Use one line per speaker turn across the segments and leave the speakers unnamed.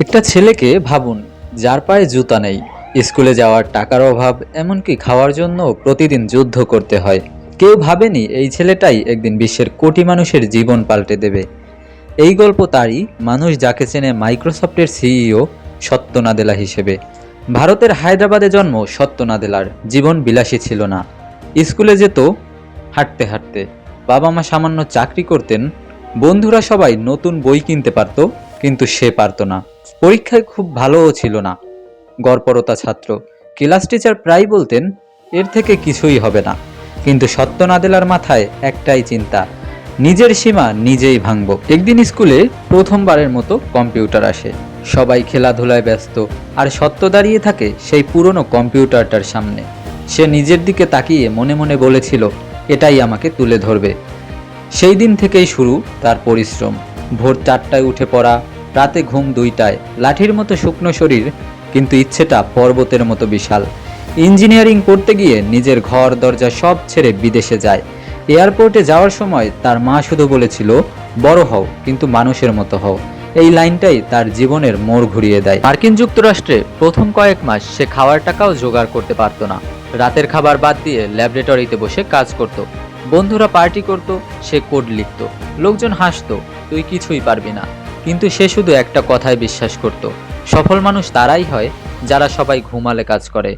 একটা ছেলেকে ভাবুন, যার পায়ে জুতা নেই। স্কুলে যাওয়ার টাকার অভাব, এমনকি খাওয়ার জন্য প্রতিদিন যুদ্ধ করতে হয়। কেউ ভাবেনি এই ছেলেটাই একদিন বিশ্বের কোটি মানুষের জীবন পাল্টে দেবে। এই গল্প তারই, মানুষ যাকে চেনে মাইক্রোসফটের সিইও সত্য নাদেলা হিসেবে। ভারতের হায়দ্রাবাদে জন্ম সত্য নাদেলার জীবন বিলাসী ছিল না। স্কুলে যেত হাঁটতে হাঁটতে। বাবা মা সামান্য চাকরি করতেন, বন্ধুরা সবাই নতুন বই কিনতে পারত কিন্তু সে পারত না। পরীক্ষায় খুব ভালোও ছিল না। গড়পরতা ছাত্র, ক্লাস টিচার প্রায় বলতেন, এর থেকে কিছুই হবে না। কিন্তু সত্য নাদেলার মাথায় একটাই চিন্তা, নিজের সীমা নিজেই ভাঙব। একদিন স্কুলে প্রথমবারের মতো কম্পিউটার আসে। সবাই খেলাধুলায় ব্যস্ত, আর সত্য দাঁড়িয়ে থাকে সেই পুরনো কম্পিউটারটার সামনে। সে নিজের দিকে তাকিয়ে মনে মনে বলেছিল, এটাই আমাকে তুলে ধরবে। সেই দিন থেকেই শুরু তার পরিশ্রম। ভোর চারটায় উঠে পড়া রাতে ঘুম দুইটায়। লাঠির মতো শুকনো শরীর, কিন্তু ইচ্ছেটা পর্বতের মতো বিশাল। ইঞ্জিনিয়ারিং পড়তে গিয়ে নিজের ঘর, দরজা সব ছেড়ে বিদেশে যায়। এয়ারপোর্টে যাওয়ার সময় তার মা শুধু বলেছিল, বড় হও, কিন্তু মানুষের মতো হও। এই লাইনটাই তার জীবনের মোড় ঘুরিয়ে দেয়। মার্কিন যুক্তরাষ্ট্রে প্রথম কয়েক মাস সে খাওয়ার টাকাও জোগাড় করতে পারত না। রাতের খাবার বাদ দিয়ে ল্যাবরেটরিতে বসে কাজ করত। বন্ধুরা পার্টি করত, সে কোড লিখত। লোকজন হাসতো, তুই কিছুই পারবি না। কিন্তু সে শুধু একটা কথায় বিশ্বাস করত। সফল মানুষ তারাই হয় যারা সবাই ঘুমালে কাজ করে।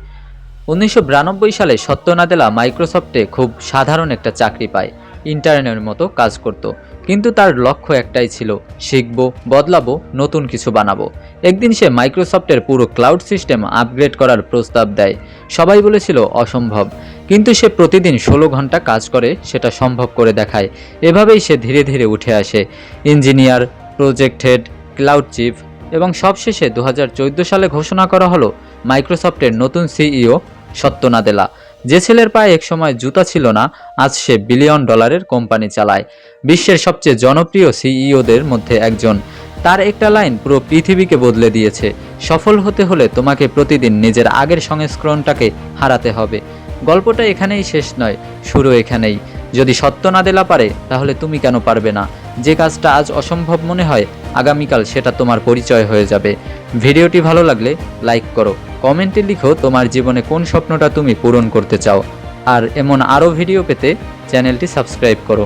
উনিশশো বিরানব্বই সালে সত্য নাদেলা মাইক্রোসফটে খুব সাধারণ একটা চাকরি পায় ইন্টারনের মতো কাজ করত। কিন্তু তার লক্ষ্য একটাই ছিল, শিখব, বদলাবো, নতুন কিছু বানাবো। একদিন সে মাইক্রোসফটের পুরো ক্লাউড সিস্টেম আপগ্রেড করার প্রস্তাব দেয়। সবাই বলেছিল, অসম্ভব। কিন্তু সে প্রতিদিন ষোলো ঘণ্টা কাজ করে, সেটা সম্ভব করে দেখায়। এভাবেই সে ধীরে ধীরে উঠে আসে। Engineer project head cloud chief এবং সবশেষে দু হাজার চোদ্দ সালে ঘোষণা করা হলো মাইক্রোসফটের নতুন সিইও সত্য নাদেলা যে ছেলের পায়ে একসময় জুতা ছিল না, আজ সে বিলিয়ন ডলারের কোম্পানি চালায়। বিশ্বের সবচেয়ে জনপ্রিয় সিইওদের মধ্যে একজন। তার একটা লাইন পুরো পৃথিবীকে বদলে দিয়েছে। সফল হতে হলে তোমাকে প্রতিদিন নিজের আগের সংস্করণটাকে হারাতে হবে। গল্পটা এখানেই শেষ নয়, শুরু এখানেই। যদি সত্য না দেলা পারে, তাহলে তুমি কেন পারবে না? যে কাজটা আজ অসম্ভব মনে হয়, আগামীকাল সেটা তোমার পরিচয় হয়ে যাবে। ভিডিওটি ভালো লাগলে লাইক করো, কমেন্টে লিখো তোমার জীবনে কোন স্বপ্নটা তুমি পূরণ করতে চাও। আর এমন আরও ভিডিও পেতে চ্যানেলটি সাবস্ক্রাইব করো।